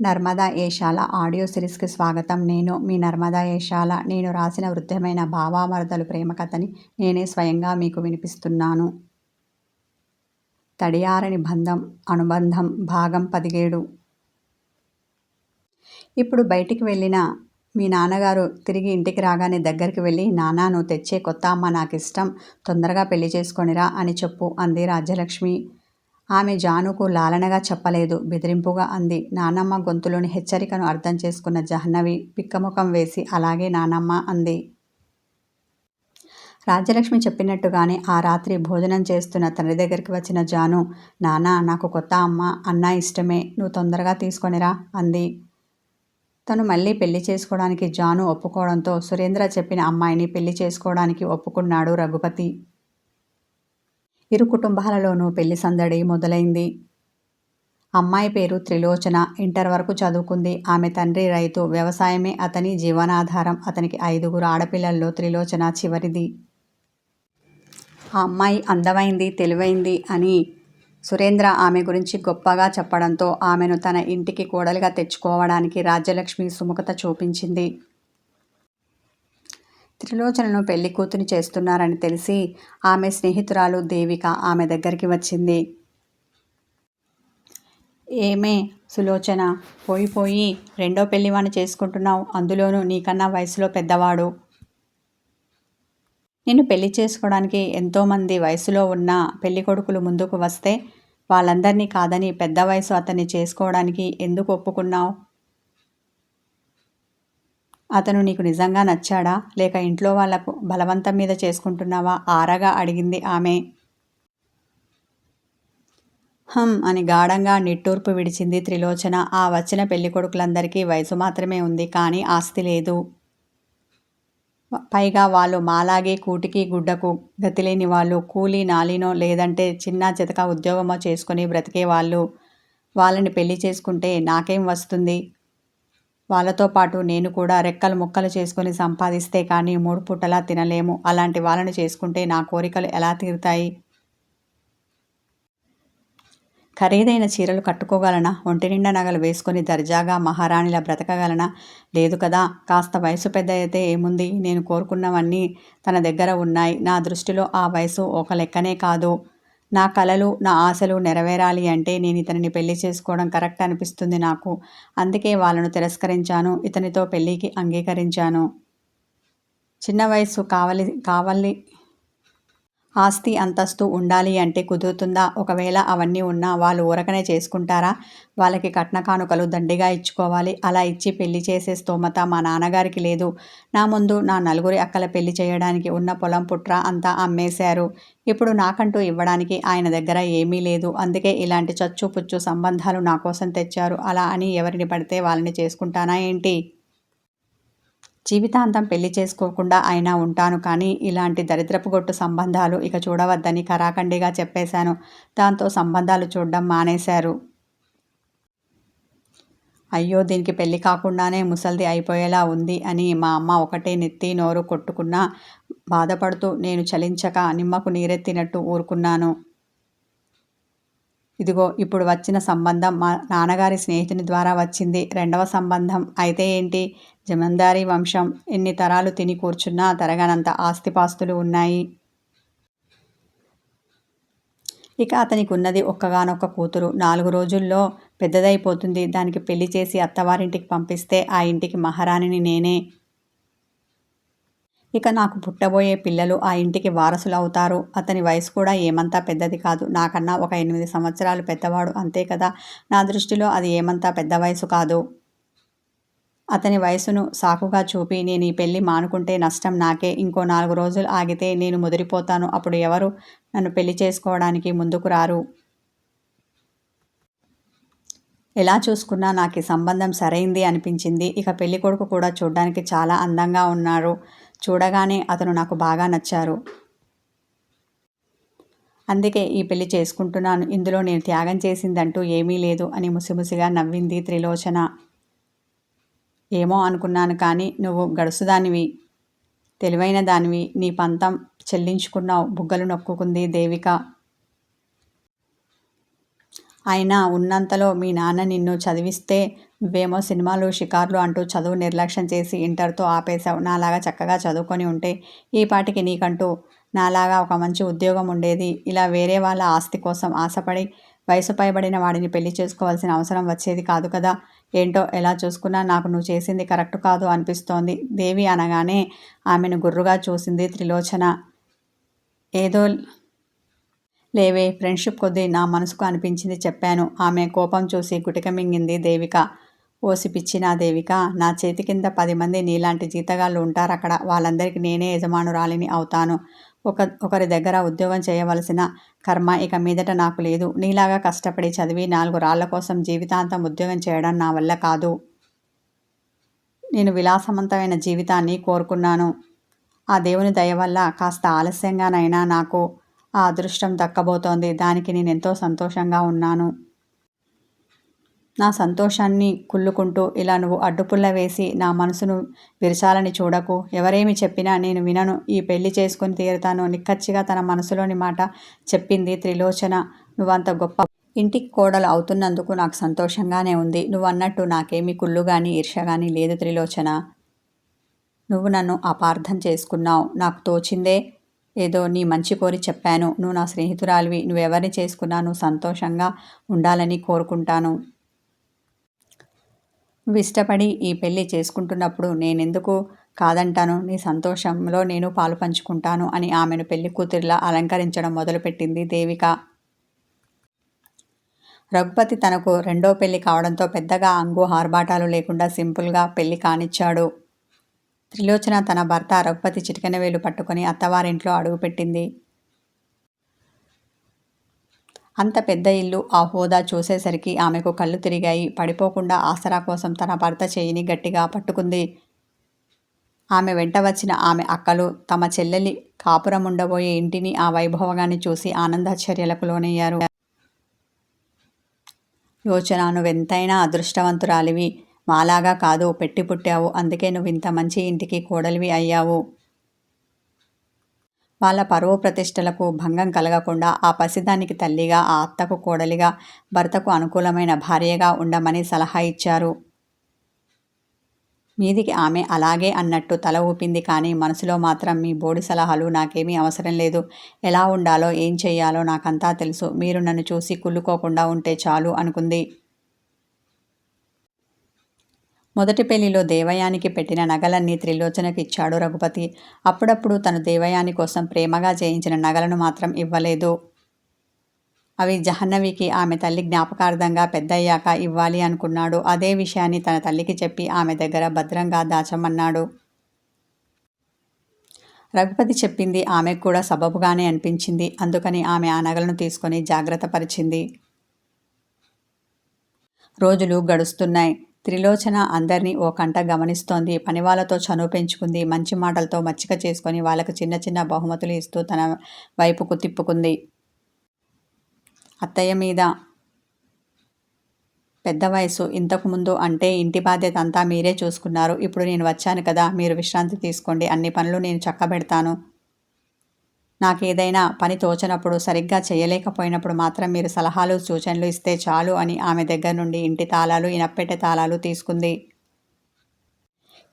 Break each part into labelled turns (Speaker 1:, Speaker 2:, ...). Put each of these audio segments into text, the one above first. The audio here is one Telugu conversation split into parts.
Speaker 1: నర్మదా ఏషాల ఆడియో సిరీస్కి స్వాగతం. నేను మీ నర్మదా ఏషాల. నేను రాసిన వృద్ధమైన భావామరదలు ప్రేమ కథని నేనే స్వయంగా మీకు వినిపిస్తున్నాను. తడియారని బంధం అనుబంధం భాగం పదిహేడు. ఇప్పుడు బయటికి వెళ్ళిన మీ నాన్నగారు తిరిగి ఇంటికి రాగానే దగ్గరికి వెళ్ళి నాన్న తెచ్చే కొత్త అమ్మ నాకు ఇష్టం తొందరగా పెళ్ళి చేసుకొనిరా అని చెప్పు అంది రాజ్యలక్ష్మి. ఆమె జానుకు లాలనగా చెప్పలేదు. బెదిరింపుగా అంది. నానమ్మ గొంతులోని హెచ్చరికను అర్థం చేసుకున్న జహ్నవి పిక్కముఖం వేసి అలాగే నానమ్మ అంది. రాజ్యలక్ష్మి చెప్పినట్టుగానే ఆ రాత్రి భోజనం చేస్తున్న తండ్రి దగ్గరికి వచ్చిన జాను నానా నాకు కొత్త అమ్మ అన్న ఇష్టమే నువ్వు తొందరగా తీసుకొనిరా అంది. తను మళ్ళీ పెళ్ళి చేసుకోవడానికి జాను ఒప్పుకోవడంతో సురేంద్ర చెప్పిన అమ్మాయిని పెళ్ళి చేసుకోవడానికి ఒప్పుకున్నాడు రఘుపతి. ఇరు కుటుంబాలలోనూ పెళ్ళి సందడి మొదలైంది. అమ్మాయి పేరు త్రిలోచన ఇంటర్ వరకు చదువుకుంది. ఆమె తండ్రి రైతు వ్యవసాయమే అతని జీవనాధారం. అతనికి ఐదుగురు ఆడపిల్లల్లో త్రిలోచన చివరిది. ఆ అమ్మాయి అందమైంది తెలివైంది అని సురేంద్ర ఆమె గురించి గొప్పగా చెప్పడంతో ఆమెను తన ఇంటికి కోడలిగా తెచ్చుకోవడానికి రాజ్యలక్ష్మి సుముఖత చూపించింది. త్రిలోచనను పెళ్ళి కూతురు చేస్తున్నారని తెలిసి ఆమె స్నేహితురాలు దేవిక ఆమె దగ్గరికి వచ్చింది. ఏమే సులోచన పోయిపోయి రెండో పెళ్ళివాణి చేసుకుంటున్నావు. అందులోనూ నీకన్నా వయసులో పెద్దవాడు. నిన్ను పెళ్ళి చేసుకోవడానికి ఎంతోమంది వయసులో ఉన్న పెళ్ళి కొడుకులు ముందుకు వస్తే వాళ్ళందరినీ కాదని పెద్ద వయసు అతన్ని చేసుకోవడానికి ఎందుకు ఒప్పుకున్నావు? అతను నీకు నిజంగా నచ్చాడా? లేక ఇంట్లో వాళ్ళకు బలవంతం మీద చేసుకుంటున్నావా? ఆరగా అడిగింది ఆమె. హం అని గాఢంగా నిట్టూర్పు విడిచింది త్రిలోచన. ఆ వచ్చిన పెళ్ళి కొడుకులందరికీ వయసు మాత్రమే ఉంది కానీ ఆస్తి లేదు. పైగా వాళ్ళు మాలాగే కూటికి గుడ్డకు గతిలేని వాళ్ళు కూలీ నాలినో లేదంటే చిన్న చితక ఉద్యోగమో చేసుకుని బ్రతికే వాళ్ళు. వాళ్ళని పెళ్ళి చేసుకుంటే నాకేం వస్తుంది? వాళ్ళతో పాటు నేను కూడా రెక్కలు ముక్కలు చేసుకొని సంపాదిస్తే కానీ మూడు పుట్టలా తినలేము. అలాంటి వాళ్ళని చేసుకుంటే నా కోరికలు ఎలా తీరుతాయి? ఖరీదైన చీరలు కట్టుకోగలనా? ఒంటి నిండా నగలు వేసుకొని దర్జాగా మహారాణిలా బ్రతకగలనా? లేదు కదా కాస్త వయసు పెద్ద అయితే ఏముంది? నేను కోరుకున్నవన్నీ తన దగ్గర ఉన్నాయి. నా దృష్టిలో ఆ వయసు ఒక లెక్కనే కాదు. నా కలలు నా ఆశలు నెరవేరాలి అంటే నేను ఇతనిని పెళ్ళి చేసుకోవడం కరెక్ట్ అనిపిస్తుంది నాకు. అందుకే వాళ్ళను తిరస్కరించాను ఇతనితో పెళ్ళికి అంగీకరించాను. చిన్న వయసు కావలి కావాలి ఆస్తి అంతస్తు ఉండాలి అంటే కుదురుతుందా? ఒకవేళ అవన్నీ ఉన్నా వాళ్ళు ఊరకనే చేసుకుంటారా? వాళ్ళకి కట్న కానుకలు దండిగా ఇచ్చుకోవాలి. అలా ఇచ్చి పెళ్ళి చేసే స్తోమత మా నాన్నగారికి లేదు. నా ముందు నా నలుగురి అక్కల పెళ్ళి చేయడానికి ఉన్న పొలం పుట్ర అంతా అమ్మేశారు. ఇప్పుడు నాకంటూ ఇవ్వడానికి ఆయన దగ్గర ఏమీ లేదు. అందుకే ఇలాంటి చచ్చు పుచ్చు సంబంధాలు నా కోసం తెచ్చారు. అలా అని ఎవరిని పడితే వాళ్ళని చేసుకుంటానా ఏంటి? జీవితాంతం పెళ్ళి చేసుకోకుండా అయినా ఉంటాను కానీ ఇలాంటి దరిద్రపు గొట్టు సంబంధాలు ఇక చూడవద్దని కరాఖండిగా చెప్పేశాను. దాంతో సంబంధాలు చూడడం మానేశారు. అయ్యో దీనికి పెళ్ళి కాకుండానే ముసల్ది అయిపోయేలా ఉంది అని మా అమ్మ ఒకటే నెత్తి నోరు కొట్టుకున్నా బాధపడుతూ నేను చలించక నిమ్మకు నీరెత్తినట్టు ఊరుకున్నాను. ఇదిగో ఇప్పుడు వచ్చిన సంబంధం మా నాన్నగారి స్నేహితుని ద్వారా వచ్చింది. రెండవ సంబంధం అయితే ఏంటి? జమందారి వంశం. ఎన్ని తరాలు తిని కూర్చున్నా తరగనంత ఆస్తిపాస్తులు ఉన్నాయి. ఇక అతనికి ఉన్నది ఒక్కగానొక్క కూతురు. నాలుగు రోజుల్లో పెద్దదైపోతుంది. దానికి పెళ్ళి చేసి అత్తవారింటికి పంపిస్తే ఆ ఇంటికి మహారాణిని నేనే. ఇక నాకు పుట్టబోయే పిల్లలు ఆ ఇంటికి వారసులు అవుతారు అతని వయసు కూడా ఏమంతా పెద్దది కాదు. నాకన్నా ఒక ఎనిమిది సంవత్సరాలు పెద్దవాడు అంతే కదా? నా దృష్టిలో అది ఏమంతా పెద్ద వయసు కాదు. అతని వయసును సాకుగా చూపి నేను ఈ పెళ్ళి మానుకుంటే నష్టం నాకే. ఇంకో నాలుగు రోజులు ఆగితే నేను ముదిరిపోతాను. అప్పుడు ఎవరు నన్ను పెళ్ళి చేసుకోవడానికి ముందుకు రారు? ఎలా చూసుకున్నా నాకు ఈ సంబంధం సరైంది అనిపించింది. ఇక పెళ్ళి కొడుకు కూడా చూడడానికి చాలా అందంగా ఉన్నారు. చూడగానే అతను నాకు బాగా నచ్చారు. అందుకే ఈ పెళ్ళి చేసుకుంటున్నాను. ఇందులో నేను త్యాగం చేసిందంటూ ఏమీ లేదు అని ముసిముసిగా నవ్వింది త్రిలోచన. ఏమో అనుకున్నాను కానీ నువ్వు గడుసుదానివి తెలివైన దానివి నీ పంతం చెల్లించుకున్నావు బుగ్గలు నొక్కుకుంది దేవిక. అయినా ఉన్నంతలో మీ నాన్న నిన్ను చదివిస్తే నువ్వేమో సినిమాలు షికార్లు అంటూ చదువు నిర్లక్ష్యం చేసి ఇంటర్తో ఆపేశావు. నాలాగా చక్కగా చదువుకొని ఉంటే ఈ పాటికి నీకంటూ నాలాగా ఒక మంచి ఉద్యోగం ఉండేది. ఇలా వేరే వాళ్ళ ఆస్తి కోసం ఆశపడి వయసు పైబడిన వాడిని పెళ్ళి చేసుకోవాల్సిన అవసరం వచ్చేది కాదు కదా. ఏంటో ఎలా చూసుకున్నా నాకు నువ్వు చేసింది కరెక్ట్ కాదు అనిపిస్తోంది. దేవి అనగానే ఆమెను గుర్రుగా చూసింది త్రిలోచన. ఏదో లేవే ఫ్రెండ్షిప్ కొద్దీ నా మనసుకు అనిపించింది చెప్పాను. ఆమె కోపం చూసి గుటిక మింగింది ఓసిపిచ్చి నా దేవిక నా చేతి కింద పది మంది నీలాంటి జీతగాళ్ళు ఉంటారు అక్కడ వాళ్ళందరికీ నేనే యజమానురాలిని అవుతాను. ఒక ఒకరి దగ్గర ఉద్యోగం చేయవలసిన కర్మ ఇక మీదట నాకు లేదు. నీలాగా కష్టపడి చదివి నాలుగు రాళ్ళ కోసం జీవితాంతం ఉద్యోగం చేయడం నా వల్ల కాదు. నేను విలాసవంతమైన జీవితాన్ని కోరుకున్నాను. ఆ దేవుని దయ వల్ల కాస్త ఆలస్యంగానైనా నాకు ఆ అదృష్టం దక్కబోతోంది. దానికి నేను ఎంతో సంతోషంగా ఉన్నాను. నా సంతోషాన్ని కుళ్ళుకుంటూ ఇలా నువ్వు అడ్డుపుల్ల వేసి నా మనసును విరచాలని చూడకు. ఎవరేమి చెప్పినా నేను వినను. ఈ పెళ్ళి చేసుకుని తీరుతాను. నిక్కచ్చిగా తన మనసులోని మాట చెప్పింది త్రిలోచన. నువ్వంత గొప్ప ఇంటికి కోడలు అవుతున్నందుకు నాకు సంతోషంగానే ఉంది. నువ్వు అన్నట్టు నాకేమీ కుళ్ళు కానీ ఈర్ష కానీ లేదు త్రిలోచన. నువ్వు నన్ను అపార్థం చేసుకున్నావు. నాకు తోచిందే ఏదో నీ మంచి కోరి చెప్పాను. నువ్వు నా స్నేహితురాలివి. నువ్వెవరిని చేసుకున్నా నువ్వు సంతోషంగా ఉండాలని కోరుకుంటాను. నువ్వు ఇష్టపడి ఈ పెళ్ళి చేసుకుంటున్నప్పుడు నేనెందుకు కాదంటాను? నీ సంతోషంలో నేను పాలు పంచుకుంటాను అని ఆమెను పెళ్ళి కూతురిలా అలంకరించడం మొదలుపెట్టింది దేవిక. రఘుపతి తనకు రెండో పెళ్ళి కావడంతో పెద్దగా అంగు హార్బాటాలు లేకుండా సింపుల్గా పెళ్ళి కానిచ్చాడు. త్రిలోచన తన భర్త రఘుపతి చిటికెన వేలు పట్టుకుని అత్తవారింట్లో అడుగుపెట్టింది. అంత పెద్ద ఇల్లు ఆ హోదా చూసేసరికి ఆమెకు కళ్ళు తిరిగాయి. పడిపోకుండా ఆసరా కోసం తన భర్త చేయిని గట్టిగా పట్టుకుంది. ఆమె వెంట వచ్చిన ఆమె అక్కలు తమ చెల్లెలి కాపురం ఉండబోయే ఇంటిని ఆ వైభవగాన్ని చూసి ఆనందాశ్చర్యలకు లోనయ్యారు యోచన నువ్వెంతైనా అదృష్టవంతురాలివి. మాలాగా కాదు పెట్టి పుట్టావు. అందుకే నువ్వు ఇంత మంచి ఇంటికి కోడలివి అయ్యావు. వాళ్ళ పర్వ ప్రతిష్టలకు భంగం కలగకుండా ఆ పసిదానికి తల్లిగా ఆ అత్తకు కోడలిగా భర్తకు అనుకూలమైన భార్యగా ఉండమని సలహా ఇచ్చారు. మీదికి ఆమె అలాగే అన్నట్టు తల ఊపింది కానీ మనసులో మాత్రం మీ బోడి సలహాలు నాకేమీ అవసరం లేదు. ఎలా ఉండాలో ఏం చెయ్యాలో నాకంతా తెలుసు. మీరు నన్ను చూసి కుళ్ళుకోకుండా ఉంటే చాలు అనుకుంది. మొదటి పెళ్ళిలో దేవయానికి పెట్టిన నగలన్నీ త్రిలోచనకి ఇచ్చాడు రఘుపతి. అప్పుడప్పుడు తను దేవయాని కోసం ప్రేమగా చేయించిన నగలను మాత్రం ఇవ్వలేదు. అవి జహన్నవికి ఆమె తల్లి జ్ఞాపకార్థంగా పెద్దయ్యాక ఇవ్వాలి అనుకున్నాడు. అదే విషయాన్ని తన తల్లికి చెప్పి ఆమె దగ్గర భద్రంగా దాచమన్నాడు. రఘుపతి చెప్పింది ఆమెకు కూడా సబబుగానే అనిపించింది. అందుకని ఆమె ఆ నగలను తీసుకొని జాగ్రత్త పరిచింది రోజులు గడుస్తున్నాయి. త్రిలోచన అందరినీ ఓ కంట గమనిస్తోంది. పనివాళ్ళతో చనువు పెంచుకుంది. మంచి మాటలతో మచ్చిక చేసుకొని వాళ్ళకు చిన్న చిన్న బహుమతులు ఇస్తూ తన వైపుకు తిప్పుకుంది. అత్తయ్య మీద పెద్ద వయసు ఇంతకుముందు అంటే ఇంటి బాధ్యత అంతా మీరే చూసుకున్నారు. ఇప్పుడు నేను వచ్చాను కదా. మీరు విశ్రాంతి తీసుకోండి. అన్ని పనులు నేను చక్కబెడతాను. నాకేదైనా పని తోచనప్పుడు సరిగ్గా చేయలేకపోయినప్పుడు మాత్రం మీరు సలహాలు సూచనలు ఇస్తే చాలు అని ఆమె దగ్గర నుండి ఇంటి తాళాలు ఇనప్పెట్టె తాళాలు తీసుకుంది.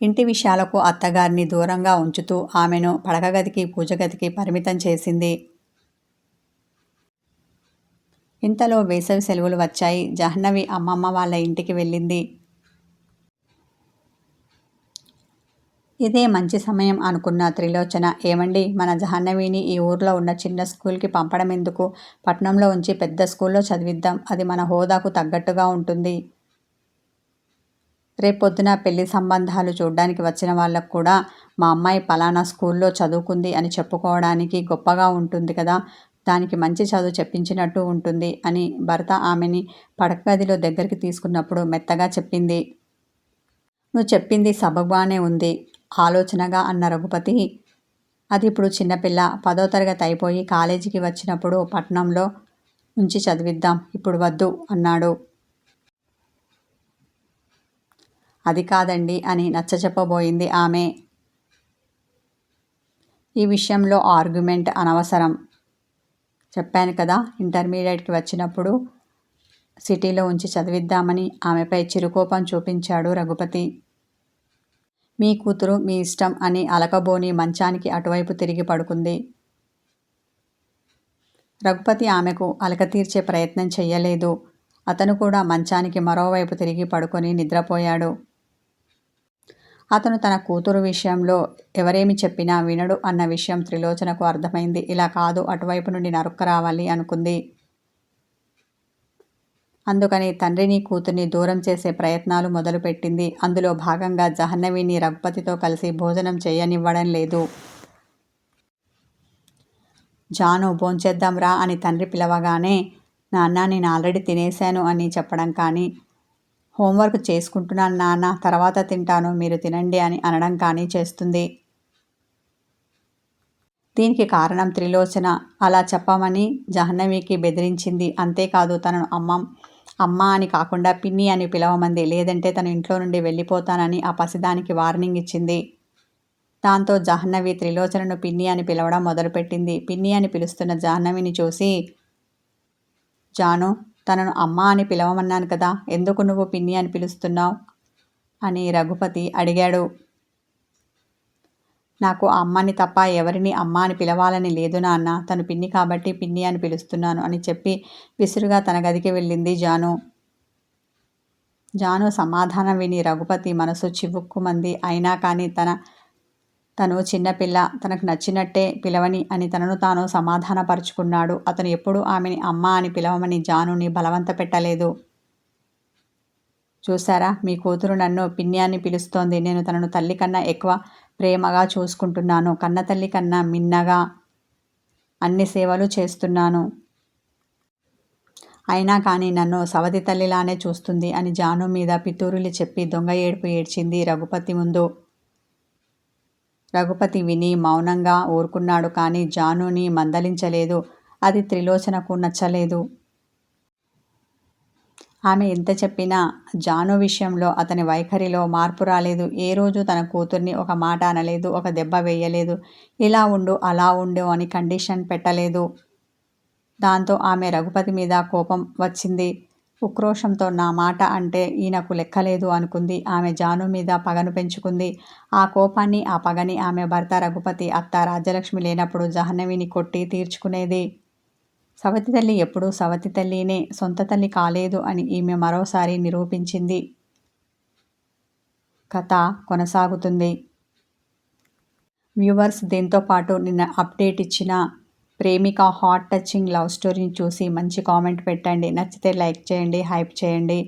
Speaker 1: ఇంటి విషయాలకు అత్తగారిని దూరంగా ఉంచుతూ ఆమెను పడకగదికి పూజగదికి పరిమితం చేసింది. ఇంతలో వేసవి సెలవులు వచ్చాయి. జాహ్నవి అమ్మమ్మ వాళ్ళ ఇంటికి వెళ్ళింది. ఇదే మంచి సమయం అనుకున్న త్రిలోచన. ఏమండి? మన జాహ్నవిని ఈ ఊర్లో ఉన్న చిన్న స్కూల్కి పంపడం ఎందుకు? పట్నంలో ఉంచి పెద్ద స్కూల్లో చదివిద్దాం. అది మన హోదాకు తగ్గట్టుగా ఉంటుంది. రేపొద్దున పెళ్ళి సంబంధాలు చూడడానికి వచ్చిన వాళ్ళకు కూడా మా అమ్మాయి పలానా స్కూల్లో చదువుకుంది అని చెప్పుకోవడానికి గొప్పగా ఉంటుంది కదా. దానికి మంచి చదువు చెప్పించినట్టు ఉంటుంది అని భర్త ఆమెని పడకగదిలో దగ్గరికి తీసుకున్నప్పుడు మెత్తగా చెప్పింది. నువ్వు చెప్పింది సబబానే ఉంది. ఆలోచనగా అన్న రఘుపతి అది ఇప్పుడు చిన్నపిల్ల పదో తరగతి అయిపోయి కాలేజీకి వచ్చినప్పుడు పట్నంలో ఉంచి చదివిద్దాం ఇప్పుడు వద్దు అన్నాడు. అది కాదండి అని నచ్చచెప్పబోయింది ఆమె. ఈ విషయంలో ఆర్గ్యుమెంట్ అనవసరం. చెప్పాను కదా ఇంటర్మీడియట్కి వచ్చినప్పుడు సిటీలో ఉంచి చదివిద్దామని ఆమెపై చిరుకోపం చూపించాడు రఘుపతి. మీ కూతురు మీ ఇష్టం అని అలకబోని మంచానికి అటువైపు తిరిగి పడుకుంది. రఘుపతి ఆమెకు అలక తీర్చే ప్రయత్నం చెయ్యలేదు. అతను కూడా మంచానికి మరోవైపు తిరిగి పడుకొని నిద్రపోయాడు. అతను తన కూతురు విషయంలో ఎవరేమి చెప్పినా వినడు అన్న విషయం త్రిలోచనకు అర్థమైంది. ఇలా కాదు అటువైపు నుండి నరుక్క రావాలి అనుకుంది. అందుకని తండ్రిని కూతుర్ని దూరం చేసే ప్రయత్నాలు మొదలుపెట్టింది. అందులో భాగంగా జహన్నవిని రఘుపతితో కలిసి భోజనం చేయనివ్వడం లేదు. జాను భోంచేద్దాంరా అని తండ్రి పిలవగానే నాన్న నేను ఆల్రెడీ తినేశాను అని చెప్పడం కానీ హోంవర్క్ చేసుకుంటున్నాను నాన్న తర్వాత తింటాను మీరు తినండి అని అనడం కానీ చేస్తుంది. దీనికి కారణం త్రిలోచన. అలా చెప్పమని జాహ్నవికి బెదిరించింది. అంతేకాదు తనను అమ్మ అమ్మ అని కాకుండా పిన్ని అని పిలవమంది. లేదంటే తన ఇంట్లో నుండి వెళ్ళిపోతానని ఆ పసిదానికి వార్నింగ్ ఇచ్చింది. దాంతో జాహ్నవి త్రిలోచనను పిన్ని అని పిలవడం మొదలుపెట్టింది. పిన్ని అని పిలుస్తున్న జాహ్నవిని చూసి జాను తనను అమ్మ అని పిలవమన్నాను కదా ఎందుకు నువ్వు పిన్ని అని పిలుస్తున్నావు? అని రఘుపతి అడిగాడు. నాకు అమ్మని తప్ప ఎవరిని అమ్మ అని పిలవాలని లేదు నాన్న. తను పిన్ని కాబట్టి పిన్ని అని పిలుస్తున్నాను అని చెప్పి విసురుగా తన గదికి వెళ్ళింది జాను. జాను సమాధానం విని రఘుపతి మనసు చివుక్కుమంది. అయినా కానీ తన తను చిన్నపిల్ల తనకు నచ్చినట్టే పిలవని అని తనను తాను సమాధానపరుచుకున్నాడు. అతను ఎప్పుడూ ఆమెని అమ్మ అని పిలవమని జానుని బలవంత పెట్టలేదు. చూసారా మీ కూతురు నన్ను పిన్యాన్ని పిలుస్తోంది. నేను తనను తల్లి కన్నా ఎక్కువ ప్రేమగా చూసుకుంటున్నాను. కన్నతల్లి కన్నా మిన్నగా అన్ని సేవలు చేస్తున్నాను. అయినా కానీ నన్ను సవతి తల్లిలానే చూస్తుంది అని జాను మీద పితూరులు చెప్పి దొంగ ఏడుపు ఏడ్చింది రఘుపతి ముందు. రఘుపతి విని మౌనంగా ఊరుకున్నాడు కానీ జానుని మందలించలేదు. అది త్రిలోచనకు నచ్చలేదు. ఆమె ఎంత చెప్పినా జాను విషయంలో అతని వైఖరిలో మార్పు రాలేదు. ఏ రోజు తన కూతుర్ని ఒక మాట అనలేదు ఒక దెబ్బ వేయలేదు. ఇలా ఉండు అలా ఉండు అని కండిషన్ పెట్టలేదు. దాంతో ఆమె రఘుపతి మీద కోపం వచ్చింది. ఉక్రోషంతో నా మాట అంటే ఈయనకు లెక్కలేదు అనుకుంది. ఆమె జాను మీద పగను పెంచుకుంది. ఆ కోపాన్ని ఆ పగని ఆమె భర్త రఘుపతి అత్త రాజ్యలక్ష్మి లేనప్పుడు జాహ్నవిని కొట్టి తీర్చుకునేది. సవతి తల్లి ఎప్పుడూ సవతి తల్లినే సొంత తల్లి కాలేదు అని ఈమె మరోసారి నిరూపించింది. కథ కొనసాగుతుంది. వ్యూవర్స్ దీంతో పాటు నిన్న అప్డేట్ ఇచ్చిన ప్రేమిక హాట్ టచింగ్ లవ్ స్టోరీని చూసి మంచి కామెంట్ పెట్టండి. నచ్చితే లైక్ చేయండి హైప్ చేయండి.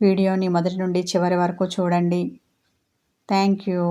Speaker 1: వీడియోని మొదటి నుండి చివరి వరకు చూడండి. Thank you.